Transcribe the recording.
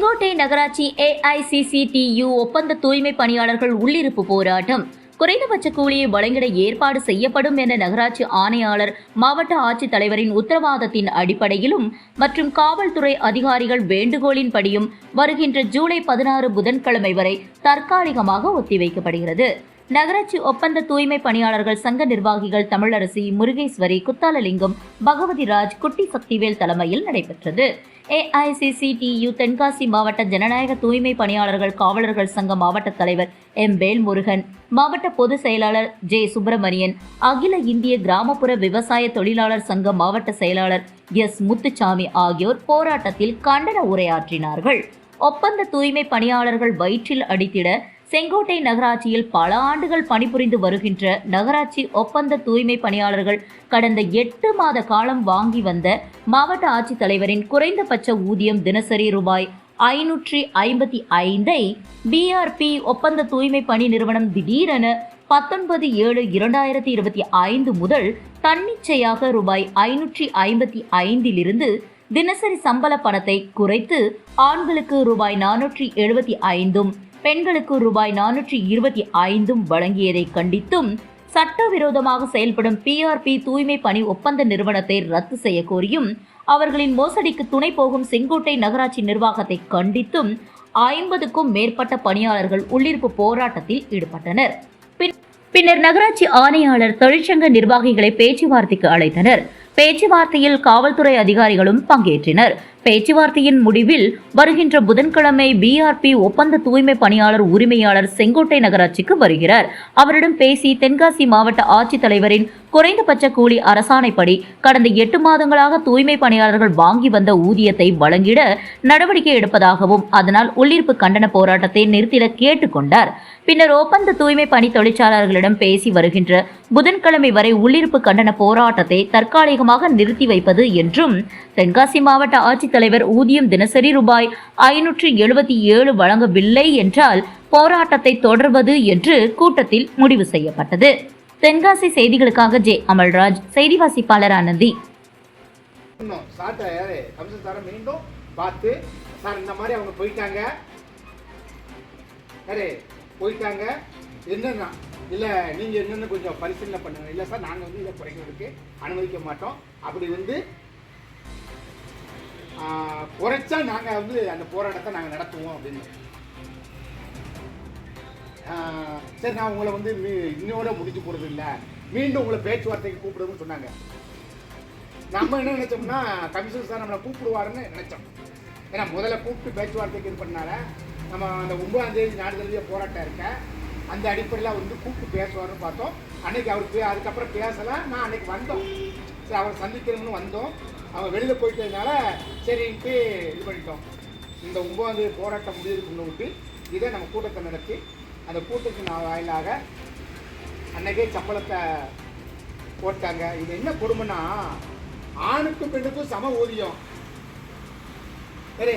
செங்கோட்டை நகராட்சி ஏஐசிசிடியு ஒப்பந்த தூய்மை பணியாளர்கள் உள்ளிருப்பு போராட்டம். குறைந்தபட்ச கூலியை வழங்கிட ஏற்பாடு செய்யப்படும் என நகராட்சி ஆணையாளர் மாவட்ட ஆட்சித்தலைவரின் உத்தரவாதத்தின் அடிப்படையிலும் மற்றும் காவல்துறை அதிகாரிகள் வேண்டுகோளின்படியும் வருகின்ற ஜூலை பதினாறு புதன்கிழமை வரை தற்காலிகமாக ஒத்திவைக்கப்படுகிறது. நகராட்சி ஒப்பந்த தூய்மை பணியாளர்கள் சங்க நிர்வாகிகள் தமிழரசி முருகேஸ்வரி குத்தாலலிங்கம் பகவதி ராஜ் குட்டி சக்திவேல் தலைமையில் நடைபெற்றது. ஏஐசிசிடியு தென்காசி மாவட்ட ஜனநாயக தூய்மை பணியாளர்கள் காவலர்கள் சங்க மாவட்ட தலைவர் எம். வேல்முருகன் மாவட்ட பொதுச் செயலாளர் ஜே. சுப்பிரமணியன் அகில இந்திய கிராமப்புற விவசாய தொழிலாளர் சங்க மாவட்ட செயலாளர் எஸ். முத்துச்சாமி ஆகியோர் போராட்டத்தில் கண்டன உரையாற்றினார்கள். ஒப்பந்த தூய்மை பணியாளர்கள் வயிற்றில் அடித்திட செங்கோட்டை நகராட்சியில் பல ஆண்டுகள் பணிபுரிந்து வருகின்ற நகராட்சி ஒப்பந்த தூய்மை பணியாளர்கள் கடந்த எட்டு மாத காலம் வாங்கி வந்த மாவட்ட ஆட்சித்தலைவரின் குறைந்தபட்ச ஊதியம் தினசரி ரூபாய் ஐநூற்றி ஐம்பத்தி ஐந்தை பிஆர்பி ஒப்பந்த தூய்மை பணி நிறுவனம் திடீரென பத்தொன்பது ஏழு இரண்டாயிரத்தி இருபத்தி ஐந்து முதல் தன்னிச்சையாக ரூபாய் ஐநூற்றி ஐம்பத்தி ஐந்திலிருந்து தினசரி சம்பள பணத்தை குறைத்து ஆண்களுக்கு ரூபாய் நானூற்றி எழுபத்தி ஐந்தும் பெண்களுக்கு ரூபாய் நானூற்றி இருபத்தி ஐந்தும் வழங்கியதை கண்டித்தும் சட்டவிரோதமாக செயல்படும் பிஆர்பி தூய்மை பணி ஒப்பந்த நிறுவனத்தை ரத்து செய்ய கோரியும் அவர்களின் மோசடிக்கு துணை போகும் செங்கோட்டை நகராட்சி நிர்வாகத்தை கண்டித்தும் ஐம்பதுக்கும் மேற்பட்ட பணியாளர்கள் உள்ளிருப்பு போராட்டத்தில் ஈடுபட்டனர். பின்- பின்னர் நகராட்சி ஆணையாளர் தொழிற்சங்க நிர்வாகிகளை பேச்சுவார்த்தைக்கு அழைத்தனர். பேச்சுவார்த்தையில் காவல்துறை அதிகாரிகளும் பங்கேற்றனர். பேச்சுவார்த்தையின் முடிவில் வருகின்ற புதன்கிழமை பிஆர்பி ஒப்பந்த தூய்மை பணியாளர் உரிமையாளர் செங்கோட்டை நகராட்சிக்கு வருகிறார். அவரிடம் பேசி தென்காசி மாவட்ட ஆட்சித்தலைவரின் குறைந்தபட்ச கூலி அரசாணைப்படி கடந்த எட்டு மாதங்களாக தூய்மை பணியாளர்கள் வாங்கி வந்த ஊதியத்தை வழங்கிட நடவடிக்கை எடுப்பதாகவும் அதனால் உள்ளிருப்பு கண்டன போராட்டத்தை நிறுத்திட கேட்டுக்கொண்டார் பின்னர் ஒப்பந்த தூய்மை பணி தொழிற்சாளர்களிடம் பேசி வருகின்ற புதன்கிழமை வரை உள்ளிருப்பு கண்டன போராட்டத்தை தற்காலிகமாக நிறுத்தி வைப்பது என்றும் தென்காசி மாவட்ட தலைவர் ஊதியம் தினசரி ரூபாய் ஐநூற்று எழுபத்தி ஏழு வழங்கவில்லை என்றால் போராட்டத்தை தொடர்வது என்று கூட்டத்தில் முடிவு செய்யப்பட்டது. தென்காசி செய்திகளுக்காக ஜே அமல்ராஜ் செய்தி வாசிப்பாளர் ஆனந்தி மீண்டும் பார்த்து சார் இந்த மாதிரி அவங்க போயிட்டாங்க. போயிட்டாங்க. என்னன்னா இல்லை நீங்கள் என்னென்னு கொஞ்சம் பரிசீலனை பண்ணுங்க. இல்லை சார் நாங்கள் வந்து இதை குறைக்கிறதுக்கு அனுமதிக்க மாட்டோம். அப்படி வந்து குறைச்சா நாங்கள் வந்து அந்த போராட்டத்தை நாங்கள் நடத்துவோம் அப்படின்னு. சரி நான் உங்களை வந்து மீ இன்னோட முடிச்சு போகிறது இல்லை. மீண்டும் உங்களை பேச்சுவார்த்தைக்கு கூப்பிடுதுன்னு சொன்னாங்க. நம்ம என்ன நினைச்சோம்னா கமிஷன் சார் நம்மளை கூப்பிடுவாருன்னு நினைச்சோம். ஏன்னா முதல்ல கூப்பிட்டு பேச்சுவார்த்தைக்கு இது பண்ணால நம்ம அந்த ஒன்பதாம் தேதி நாடு தழுவிய போராட்டம் இருக்க. அந்த அடிப்படையில் வந்து கூப்பிட்டு பேசுவாருன்னு பார்த்தோம். அன்னைக்கு அவருக்கு அதுக்கப்புறம் பேசலை. நான் அன்னைக்கு வந்தோம். சரி அவரை சந்திக்கணும்னு வந்தோம். அவன் வெளியில் போயிட்டதுனால சரின்ட்டு இது பண்ணிட்டோம். இந்த ஒம்பது போராட்டம் முடிவுக்கு முன்னிட்டு இதை நம்ம கூட்டத்தை நடத்தி அந்த கூட்டத்தின் வாயிலாக அன்னைக்கே சம்பளத்தை போட்டாங்க. இது என்ன கொடுமைன்னா ஆணுக்கும் பெண்ணுக்கும் சம ஊதியம். சரி